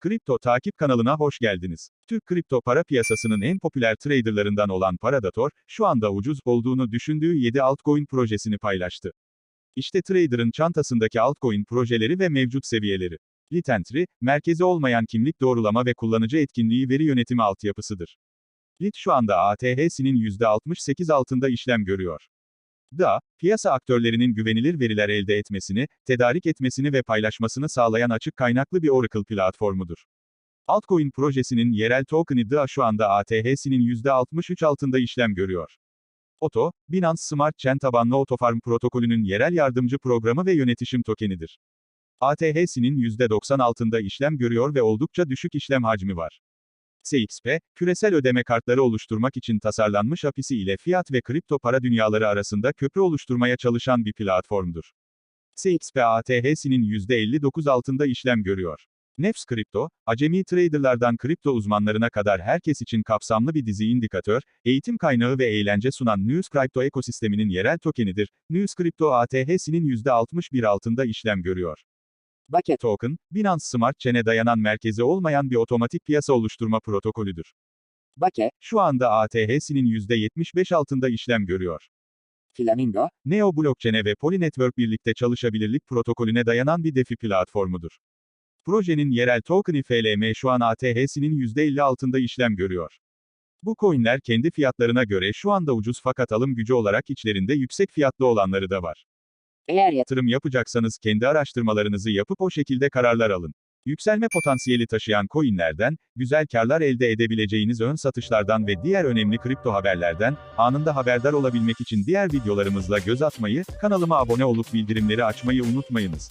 Kripto Takip kanalına hoş geldiniz. Türk kripto para piyasasının en popüler traderlarından olan Paradator, şu anda ucuz olduğunu düşündüğü 7 altcoin projesini paylaştı. İşte trader'ın çantasındaki altcoin projeleri ve mevcut seviyeleri. Litentry, merkezi olmayan kimlik doğrulama ve kullanıcı etkinliği veri yönetimi altyapısıdır. Lit şu anda ATH'sinin %68 altında işlem görüyor. DA, piyasa aktörlerinin güvenilir veriler elde etmesini, tedarik etmesini ve paylaşmasını sağlayan açık kaynaklı bir Oracle platformudur. Altcoin projesinin yerel token'ı DA şu anda ATH'sinin %63 altında işlem görüyor. Oto, Binance Smart Chain tabanlı Otofarm protokolünün yerel yardımcı programı ve yönetişim tokenidir. ATH'sinin %90 altında işlem görüyor ve oldukça düşük işlem hacmi var. CXP, küresel ödeme kartları oluşturmak için tasarlanmış API'si ile fiyat ve kripto para dünyaları arasında köprü oluşturmaya çalışan bir platformdur. CXP ATH'sinin %59 altında işlem görüyor. Nefs Kripto, acemi traderlardan kripto uzmanlarına kadar herkes için kapsamlı bir dizi indikatör, eğitim kaynağı ve eğlence sunan News Crypto ekosisteminin yerel tokenidir. News Crypto ATH'sinin %61 altında işlem görüyor. Bake Token, Binance Smart Chain'e dayanan merkezi olmayan bir otomatik piyasa oluşturma protokolüdür. Bake, şu anda ATH'sinin %75 altında işlem görüyor. Flamingo, Neo Blockchain'e ve Polynetwork birlikte çalışabilirlik protokolüne dayanan bir DeFi platformudur. Projenin yerel token'i FLM şu an ATH'sinin %50 altında işlem görüyor. Bu coinler kendi fiyatlarına göre şu anda ucuz fakat alım gücü olarak içlerinde yüksek fiyatlı olanları da var. Eğer Yatırım yapacaksanız kendi araştırmalarınızı yapıp o şekilde kararlar alın. Yükselme potansiyeli taşıyan coinlerden, güzel karlar elde edebileceğiniz ön satışlardan ve diğer önemli kripto haberlerden, anında haberdar olabilmek için diğer videolarımızla göz atmayı, kanalıma abone olup bildirimleri açmayı unutmayınız.